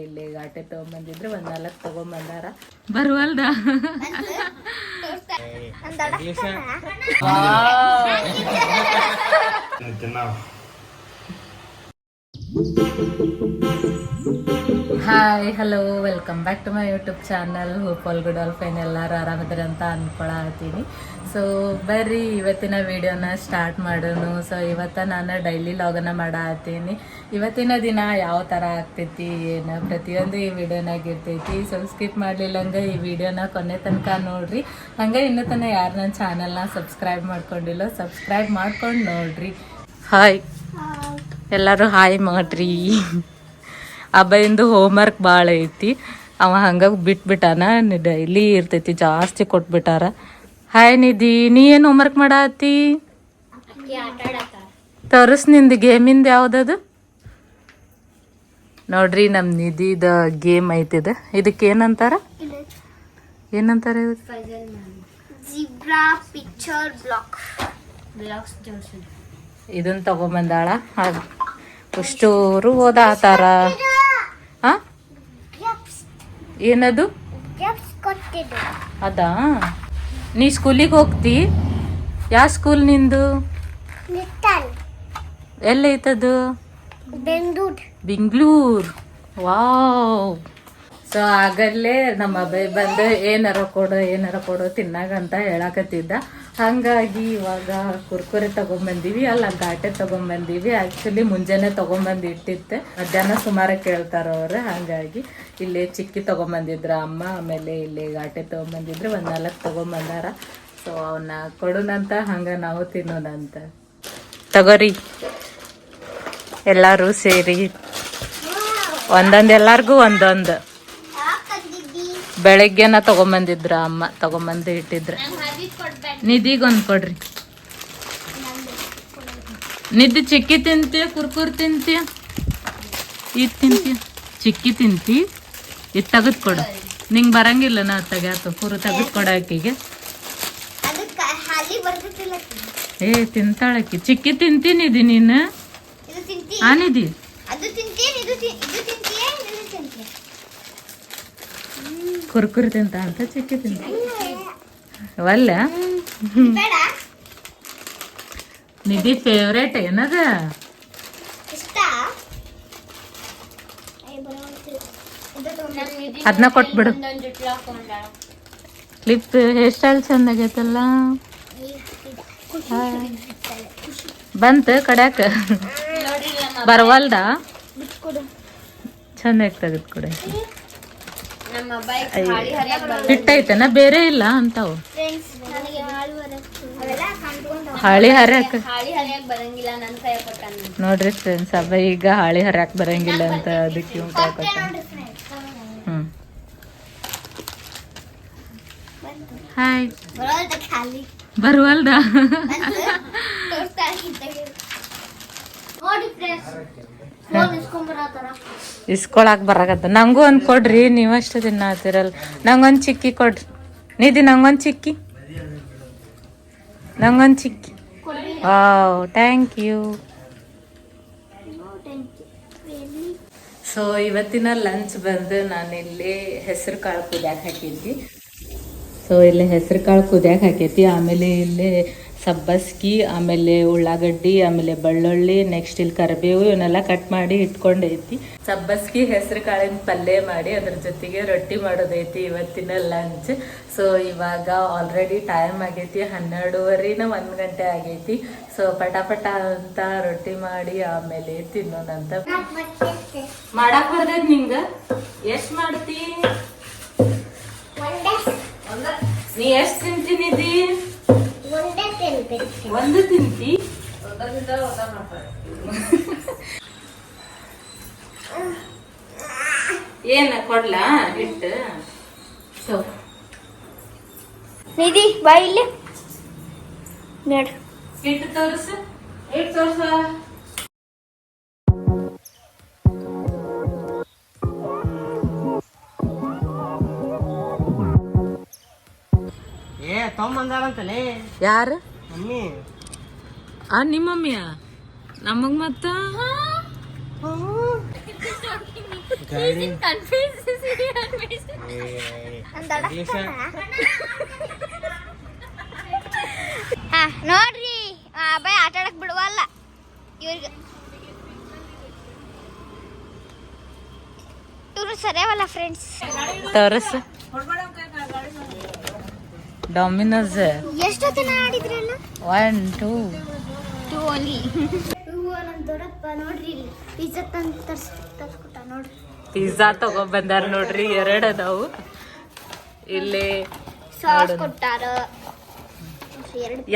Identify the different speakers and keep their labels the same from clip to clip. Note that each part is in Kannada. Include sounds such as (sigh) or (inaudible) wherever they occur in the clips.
Speaker 1: ಇಲ್ಲಿ ಗಾಟೆ ತಗೊಂಬಂದಿದ್ರೆ ಒಂದ್ ನಾಲ್ಕು ತಗೊಂಬಂದಾರ. ಬರುವಲ್ದ? Hi hello welcome back to my YouTube channel hope all good all fine ಎಲ್ಲರೂ ಆರಾಮಿದ್ರೆ ಅಂತ ಅನ್ಕೊಳತ್ತೀನಿ ಸೊ ಬರ್ರಿ ಇವತ್ತಿನ ವಿಡಿಯೋನ ಸ್ಟಾರ್ಟ್ ಮಾಡೋನು ಸೊ ಇವತ್ತ ನಾನು ಡೈಲಿ ಲಾಗನ್ನ ಮಾಡತ್ತೀನಿ ಇವತ್ತಿನ ದಿನ ಯಾವ ಥರ ಆಗ್ತೈತಿ ಏನು ಪ್ರತಿಯೊಂದು ಈ ವಿಡಿಯೋನಾಗ ಇರ್ತೈತಿ ಸೊ ಸ್ಕಿಪ್ ಮಾಡಲಿಲ್ಲಂಗೆ ಈ ವಿಡಿಯೋನ ಕೊನೆ ತನಕ ನೋಡ್ರಿ. ಹಂಗೆ ಇನ್ನೂ ತನಕ ಯಾರು ನನ್ನ ಚಾನಲ್ನ ಸಬ್ಸ್ಕ್ರೈಬ್ ಮಾಡ್ಕೊಂಡಿಲ್ಲ ಸಬ್ಸ್ಕ್ರೈಬ್ ಮಾಡ್ಕೊಂಡು ನೋಡ್ರಿ. ಹಾಯ್ ಎಲ್ಲರೂ ಹಾಯ್ ಮಾಡ್ರಿ. ಅಬ್ಬಯಿಂದ ಹೋಮ್ವರ್ಕ್ ಭಾಳ ಐತಿ. ಅವ ಹಂಗಾಗಿ ಬಿಟ್ಬಿಟ್ಟಾನ ಡೈಲಿ ಇರ್ತೈತಿ ಜಾಸ್ತಿ ಕೊಟ್ಬಿಟ್ಟಾರ. ಹಾಯ್ ನಿಧಿ ನೀ ಏನು ಹೋಮ್ವರ್ಕ್ ಮಾಡತ್ತಿ ತೋರಿಸ್ ನಿಂದು ಗೇಮಿಂದ ಯಾವ್ದದು? ನೋಡ್ರಿ ನಮ್ಮ ನಿಧಿದ ಗೇಮ್ ಐತಿದ. ಇದಕ್ಕೆ ಏನಂತಾರ? ಏನಂತಾರ ಇದನ್ನ ತಗೊಂಬಂದಾಳ. ಅಷ್ಟೂರು ಓದಾತಾರ. ಆ ಏನದು? ಅದ? ನೀ ಸ್ಕೂಲಿಗೆ ಹೋಗ್ತಿ? ಯಾವ ಸ್ಕೂಲ್ ನಿಂದು? ಎಲ್ಲೈತದು
Speaker 2: ಬೆಂಗಳೂರು.
Speaker 1: ಬೆಂಗ್ಳೂರ್. ವಾವ್. ಸೊ ಆಗಲ್ಲೇ ನಮ್ಮ ಅಬ್ಬೆ ಬಂದು ಏನಾರ ಕೊಡು ಏನಾರ ಕೊಡು ತಿನ್ನಾಗ ಅಂತ ಹೇಳಕತ್ತಿದ್ದ. ಹಂಗಾಗಿ ಇವಾಗ ಕುರ್ಕುರೆ ತಗೊಂಬಂದೀವಿ, ಅಲ್ಲ ಘಾಟೆ ತಗೊಂಬಂದೀವಿ. ಆ್ಯಕ್ಚುಲಿ ಮುಂಜಾನೆ ತಗೊಂಬಂದು ಇಟ್ಟಿತ್ತೆ ಮಧ್ಯಾಹ್ನ ಸುಮಾರು ಕೇಳ್ತಾರೆ ಹಾಗಾಗಿ ಇಲ್ಲಿ ಚಿಕ್ಕಿ ತಗೊಂಬಂದಿದ್ರ ಅಮ್ಮ, ಆಮೇಲೆ ಇಲ್ಲಿ ಘಾಟೆ ತಗೊಂಬಂದಿದ್ರು, ಒಂದು ನಾಲ್ಕು ತಗೊಂಬಂದಾರ. ಸೊ ಅವನ್ನ ಕೊಡೋಣಂತ ಹಂಗ ನಾವು ತಿನ್ನೋಣಂತ ತಗೋರಿ, ಎಲ್ಲರೂ ಸೇರಿ. ಒಂದೊಂದು ಎಲ್ಲರಿಗೂ ಒಂದೊಂದು. ಬೆಳಗ್ಗೆನ ತಗೊಂಬಂದಿದ್ರ, ಅಮ್ಮ ತಗೊಂಬಂದು ಇಟ್ಟಿದ್ರ. ನಿಧಿಗೊಂದು ಕೊಡ್ರಿ. ನಿಧಿ ಚಿಕ್ಕಿ ತಿಂತೀಯ, ಕುರ್ಕುರ್ ತಿಂತೀಯ? ಇದು ತಿಂತೀಯ? ಚಿಕ್ಕಿ ತಿಂತಿ ಇದು ತೆಗೆದು ಕೊಡು. ನಿಂಗೆ ಬರಂಗಿಲ್ಲ ನಾ ತೆಗ್ಯಾತು ಕುರು ತೆಗೆದು ಕೊಡ ಆಕಿಗೆ. ಏ ತಿಂತಾಳಕಿ ಚಿಕ್ಕಿ ತಿಂತೀನಿ ನಿಧಿ ನೀನು? ಆ ನಿಧಿ
Speaker 2: ಅದು ತಿಂತೀಯ ಇದು ತಿ- ಇದು ತಿಂತೀಯ ಇದು ತಿಂತೀಯ
Speaker 1: ಕುರ್ಕುರಿ ತಿಂತ ಅಂತ ಚಿಕ್ಕಿ ತಿಂತ ಒಲ್ಲ
Speaker 2: ಬೇಡ.
Speaker 1: ನಿಧಿ ಫೇವ್ರೇಟ್ ಏನದ? ಅದನ್ನ ಕೊಟ್ಬಿಡು. ಕ್ಲಿಪ್ ಹೇರ್ ಸ್ಟೈಲ್ ಚಂದಾಗೈತಲ್ಲ? ಬಂತ ಕಡ್ಯಾಕ? ಬರವಲ್ದ? ಚಂದ ಆಗ್ತದ ಕೊಡ ಹಿಟ್ಟೈತನ ಬೇರೆ ಇಲ್ಲ ಅಂತಾವು. ಹಾಳಿ ಹರ್ಯಾಕ ನೋಡ್ರಿ ಫ್ರೆಂಡ್ಸ್ ಅಬ್ಬ ಈಗ ಹಾಳಿ ಹರ್ಯಾಕ ಬರಂಗಿಲ್ಲ ಅಂತ ಅದಕ್ಕೆ ಹ್ಮ್. ಹಾಯ್ ಬರುವಲ್ದ
Speaker 2: ನೋಡಿ ಫ್ರೆಂಡ್ಸ್ ಫೋನ್ ಇಸ್ಕೊಂಬರತ್ತಾರ
Speaker 1: ಇಸ್ಕೊಳಕ್ ಬರಾಕತ್ತ. ನಂಗೂ ಒಂದ್ ಕೊಡ್ರಿ ನೀವಷ್ಟು ತಿನ್ನತ್ತಿರಲ್ಲ ನಂಗೊಂದ್ ಚಿಕ್ಕಿ ಕೊಡ್ರಿ. ನಿಧಿ ನಂಗೊಂದ್ ಚಿಕ್ಕಿ. ನಂಗೊಂದ್ chikki. Wow thank you so ಇವತ್ತಿನ ಲಂಚ್ ಬಂದು ನಾನಿಲ್ಲಿ ಹೆಸರು ಕಾಳು ಕುದ್ಯಾಕ ಹಾಕಿದ್ವಿ. ಸೊ ಇಲ್ಲಿ ಹೆಸರು ಕಾಳು ಕುದ್ಯಾಕ ಹಾಕೈತಿ. ಆಮೇಲೆ ಇಲ್ಲಿ ಸಬ್ಬಸ್ಗಿ ಆಮೇಲೆ ಉಳ್ಳಾಗಡ್ಡಿ ಆಮೇಲೆ ಬೆಳ್ಳುಳ್ಳಿ ನೆಕ್ಸ್ಟ್ ಇಲ್ಲಿ ಕರಿಬೇವು ಇವನ್ನೆಲ್ಲ ಕಟ್ ಮಾಡಿ ಇಟ್ಕೊಂಡೈತಿ. ಸಬ್ಬಸ್ಗಿ ಹೆಸರು ಕಾಳಿನ ಪಲ್ಯ ಮಾಡಿ ಅದ್ರ ಜೊತೆಗೆ ರೊಟ್ಟಿ ಮಾಡೋದೈತಿ ಇವತ್ತಿನ ಲಂಚ್ ಸೊ ಇವಾಗ ಆಲ್ರೆಡಿ ಟೈಮ್ ಆಗೈತಿ ಹನ್ನೆರಡೂವರೆನ ಒಂದು ಗಂಟೆ ಆಗೈತಿ. ಸೊ ಪಟ ಪಟ ಅಂತ ರೊಟ್ಟಿ ಮಾಡಿ ಆಮೇಲೆ ತಿನ್ನೋಣಂತ ಮಾಡಕ್ ಬರ್ತೈತಿ ನಿಂಗ? ಎಷ್ಟ್ ಮಾಡ್ತಿ? ನೀ ಎಷ್ಟ್ ತಿಂತೀನಿ
Speaker 2: ಒಂದೇ ತಿನ್ಬೇಕು
Speaker 1: ಒಂದು ತಿಂತಿ ಏನ ಕೊಡ್ಲಾ ಹಿಟ್ಟು ಸೊ
Speaker 2: ನಿಧಿ ಬಾ ಇಲ್ಲಿ ನೋಡು
Speaker 1: ಹಿಟ್ಟು ತೋರಿಸು ಹಿಟ್ಟು ತೋರ್ಸ
Speaker 3: ಏ ತೊಗೊಂಬಂದಾರಂತಲೇ
Speaker 1: ಯಾರು
Speaker 3: ಮಮ್ಮಿ
Speaker 1: ಆ ನಿಮ್ಮ ಮಮ್ಮಿಯ ನಮಗ್ ಮತ್ತ
Speaker 2: ಹಾ ನೋಡ್ರಿ ಆ ಅಬ್ಬಾಯಿ ಆಟ ಆಡಕ್ ಬಿಡುವಲ್ಲ ಇವ್ರಿಗೆ ಇವ್ರು ಸರಿಯವಲ್ಲ ಫ್ರೆಂಡ್ಸ್
Speaker 1: ತೋರಿಸ್ ಡಾಮಿನೋಸ್
Speaker 2: ಎಷ್ಟೊತ್ತಿನ ಆಡಿದ್ರಲ್ಲ?
Speaker 1: ಒನ್ ಟೂ
Speaker 2: ಟೂ ಓನ್ಲಿ ನನ್ನ ದೊಡ್ಡಪ್ಪ ನೋಡ್ರಿ ಇಲ್ಲಿ. ಪಿಜ್ಜಾ ತಂದು ತರ್ಸ್ ತರ್ಸ್ಕೊಟ್ಟ ನೋಡ್ರಿ.
Speaker 1: ಪಿಜ್ಜಾ ಬಂದಾರ ನೋಡ್ರಿ ಎರಡು ಅದಾವು. ಇಲ್ಲಿ
Speaker 2: ಸಾಸ್ ಕೊಟ್ಟಾರ.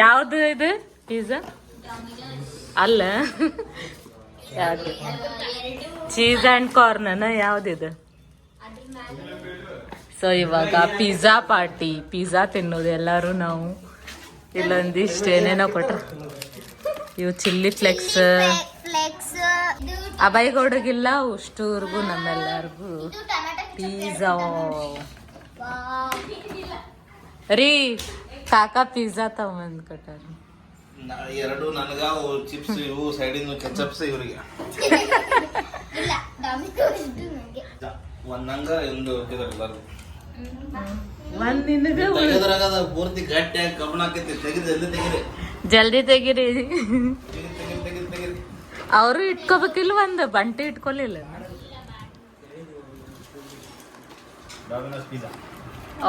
Speaker 1: ಯಾವ್ದು ಇದು? ಪಿಜ್ಜಾ ಅಲ್ಲ. ಯಾವ್ದು? ಚೀಸ್ ಅಂಡ್ ಕಾರ್ನ್ ಯಾವ್ದಿದು ಸೊ ಇವಾಗ ಪಿಜ್ಜಾ ಪಾರ್ಟಿ ಪಿಜ್ಜಾ ತಿನ್ನೋದು ಎಲ್ಲರೂ ನಾವು. ಇಲ್ಲೊಂದಿಷ್ಟು ಏನೇನೋ ಕೊಟ್ರ. ಇವು ಚಿಲ್ಲಿ ಫ್ಲೆಕ್ಸ್ ಅಬೈಗೌಡಗಿಲ್ಲ ಅಷ್ಟೂರ್ಗು ನಮ್ಮೆಲ್ಲರಿಗೂ. ಪಿಜ್ಜಾ ರೀ ಕಾಕಾ ಪಿಜ್ಜಾ ತಗೊಂಡ್ ಕೊಟ್ಟಾರ.
Speaker 3: ನಾ- ಎರಡು ನನಗ ಚಿಪ್ಸ್ ಇವು ಸೈಡಿನ ಕೆಚಪ್ಸ್ ಇವರಿಗೆ. ಒಂದಂಗ ಒಂದು ಎಲ್ಲರೂ
Speaker 1: ಒಂದ್ ನಿನಗ
Speaker 3: ತೆಗೆದ್ರಾಗ ಅದ ಪೂರ್ತಿ ಗಟ್ಟಿಯಾಗಿ ಕಬ್ಬಣ ಆಕೈತಿ ತೆಗೆದು ಎಲ್ಲಿ ತೆಗಿರಿ?
Speaker 1: ಜಲ್ದಿ ತೆಗಿರಿ.
Speaker 3: ತೆಗಿರಿ ತೆಗಿರಿ ತೆಗಿರಿ ತೆಗಿರಿ
Speaker 1: ಅವರು ಇಟ್ಕೋಬೇಕಿಲ್ಲ ಒಂದು? ಬಂಟಿ ಇಟ್ಕೊಲಿಲ್ಲ.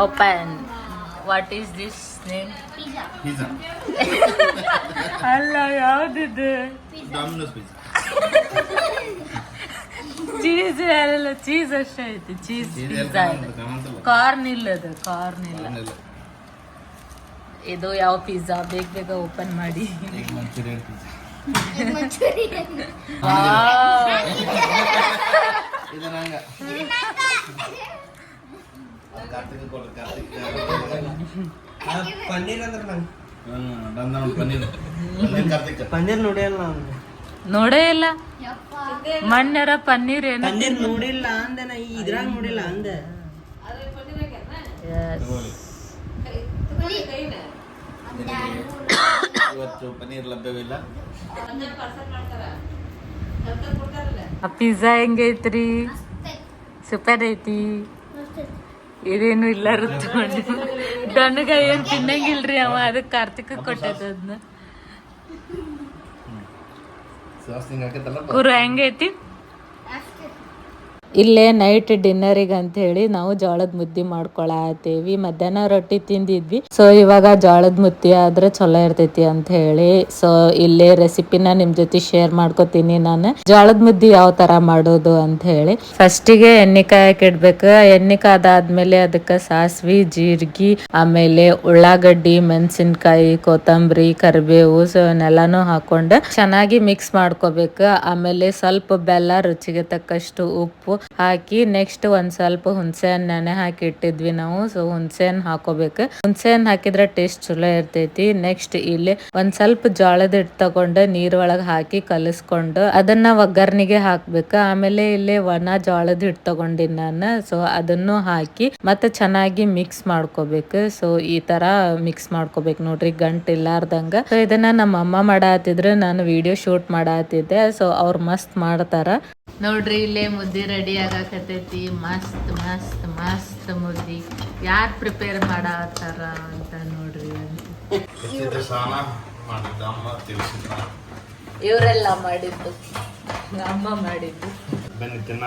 Speaker 1: Open what is this name ಅಲ್ಲ ಯಾವ್ದಿದೆ?
Speaker 3: ಡಾಮಿನೋಸ್ ಪಿಜ್ಜಾ
Speaker 1: ಚೀಸ್ ಅಲ್ಲ ಚೀಸ್ ಅಷ್ಟೇ ಐತಿ ಚೀಸ್ ಪಿಜ್ಜಾ ಕಾರ್ನ್ ಇಲ್ಲ ಅದು ಕಾರ್ನ್ ಇಲ್ಲ. ಇದು ಯಾವ ಪಿಜ್ಜಾ ಬೇಗ ಬೇಗ ಓಪನ್ ಮಾಡಿ. (laughs)
Speaker 4: ಪನ್ನೀರ್ ಅಂದ್ರೆ
Speaker 3: ನೋಡ್ ಪನ್ನೀರ್.
Speaker 4: ನೋಡಿಲ್ಲ ನಾನು.
Speaker 1: ನೋಡೇ ಇಲ್ಲ. ಮಣ್ಣರ ಪನ್ನೀರ್ ಏನು?
Speaker 4: ಪನ್ನೀರ್ ನೋಡಿಲ್ಲ ಅಂದೆ ನಾ ಇದ್ರಾಗ ನೋಡಿಲ್ಲ ಅಂದೆ.
Speaker 3: ಇವತ್ತು ಪನ್ನೀರ್ ಲಭ್ಯವಿಲ್ಲ?
Speaker 1: ಪಿಜ್ಜಾ ಹೆಂಗೈತ್ರಿ ಸೂಪರ್ ಐತಿ. ಇದೇನು ಇಲ್ಲ ರುತ್ಕೊಂಡು ದಣ್ಣಗ ಏನ್ ತಿನ್ನಂಗಿಲ್ರಿ ಅವ? ಅದಕ್ಕೆ ಕಾರ್ತಿಕ ಕೊಟ್ಟದ ಅದನ್ನ
Speaker 3: ಸಾಸ್ ಹಿಂಗ್ ಹಾಕೈತಲ್ಲ?
Speaker 1: ಕುರು ಹೆಂಗೈತಿ? ಇಲ್ಲೇ ನೈಟ್ ಡಿನ್ನರಿಗೆ ಅಂತ ಹೇಳಿ ನಾವು ಜೋಳದ ಮುದ್ದೆ ಮಾಡ್ಕೊಳತೀವಿ. ಮಧ್ಯಾಹ್ನ ರೊಟ್ಟಿ ತಿಂದಿದ್ವಿ. ಸೊ ಇವಾಗ ಜೋಳದ ಮುದ್ದೆ ಆದ್ರೆ ಚಲೋ ಇರ್ತೈತಿ ಅಂತ ಹೇಳಿ. ಸೊ ಇಲ್ಲೇ ರೆಸಿಪಿನ ನಿಮ್ ಜೊತೆ ಶೇರ್ ಮಾಡ್ಕೋತೀನಿ ನಾನು. ಜೋಳದ ಮುದ್ದೆ ಯಾವ ತರ ಮಾಡೋದು ಅಂತ ಹೇಳಿ. ಫಸ್ಟಿಗೆ ಎಣ್ಣೆ ಕಾಯಕ್ ಇಡ್ಬೇಕು ಎಣ್ಣೆ ಕಾದಾದ್ಮೇಲೆ ಅದಕ್ಕೆ ಸಾಸ್ವಿ, ಜೀರ್ಗಿ, ಆಮೇಲೆ ಉಳ್ಳಾಗಡ್ಡಿ, ಮೆಣಸಿನ್ಕಾಯಿ, ಕೊತ್ತಂಬರಿ, ಕರಿಬೇವು ಸೊ ಇವನ್ನೆಲ್ಲಾನು ಹಾಕೊಂಡು ಚೆನ್ನಾಗಿ ಮಿಕ್ಸ್ ಮಾಡ್ಕೋಬೇಕು. ಆಮೇಲೆ ಸ್ವಲ್ಪ ಬೆಲ್ಲ, ರುಚಿಗೆ ತಕ್ಕಷ್ಟು ಉಪ್ಪು ಹಾಕಿ ನೆಕ್ಸ್ಟ್ ಒಂದ್ ಸ್ವಲ್ಪ ಹುಣಸೆ ಹಣ್ಣು ನೆನೆ ಹಾಕಿ ಇಟ್ಟಿದ್ವಿ ನಾವು. ಸೊ ಹುಣಸೆ ಹಣ್ಣು ಹಾಕೋಬೇಕು. ಹುಣಸೆ ಹಣ್ಣು ಹಾಕಿದ್ರೆ ಟೇಸ್ಟ್ ಚಲೋ ಇರ್ತೈತಿ. ನೆಕ್ಸ್ಟ್ ಇಲ್ಲಿ ಒಂದ್ ಸ್ವಲ್ಪ ಜೋಳದ ಹಿಟ್ಟು ತಗೊಂಡು ನೀರ್ ಒಳಗ್ ಹಾಕಿ ಕಲಸ್ಕೊಂಡು ಅದನ್ನ ಒಗ್ಗರ್ನಿಗೆ ಹಾಕ್ಬೇಕು. ಆಮೇಲೆ ಇಲ್ಲಿ ಒಣ ಜೋಳದ ಹಿಟ್ಟು ತಗೊಂಡಿನಿ ನಾನು. ಸೊ ಅದನ್ನು ಹಾಕಿ ಮತ್ತೆ ಚೆನ್ನಾಗಿ ಮಿಕ್ಸ್ ಮಾಡ್ಕೋಬೇಕು. ಸೊ ಈ ತರ ಮಿಕ್ಸ್ ಮಾಡ್ಕೋಬೇಕು ನೋಡ್ರಿ. ಗಂಟ್ ಇಲ್ಲಾರ್ದಂಗ. ಸೊ ಇದನ್ನ ನಮ್ಮ ಅಮ್ಮ ಮಾಡಾತಿದ್ರು. ನಾನು ವಿಡಿಯೋ ಶೂಟ್ ಮಾಡಾತಿದ್ದೆ. ಸೊ ಅವ್ರು ಮಸ್ತ್ ಮಾಡ್ತಾರ. ನೋಡ್ರಿ ಇಲ್ಲೇ ಮುದ್ದೆ ರೆಡಿ ಆಗಾಕತೈತಿ ಮಸ್ತ್ ಮಸ್ತ್ ಮಸ್ತ್ ಮುದ್ದಿ. ಯಾರ್ ಪ್ರಿಪೇರ್ ಮಾಡತ್ತಾರ ಅಂತ ನೋಡ್ರಿ. ಇವರೆಲ್ಲ ಮಾಡಿದ್ದು ಅಮ್ಮ ಮಾಡಿದ್ದು.
Speaker 3: ಬನ್ನಿ ತಿನ್ನ.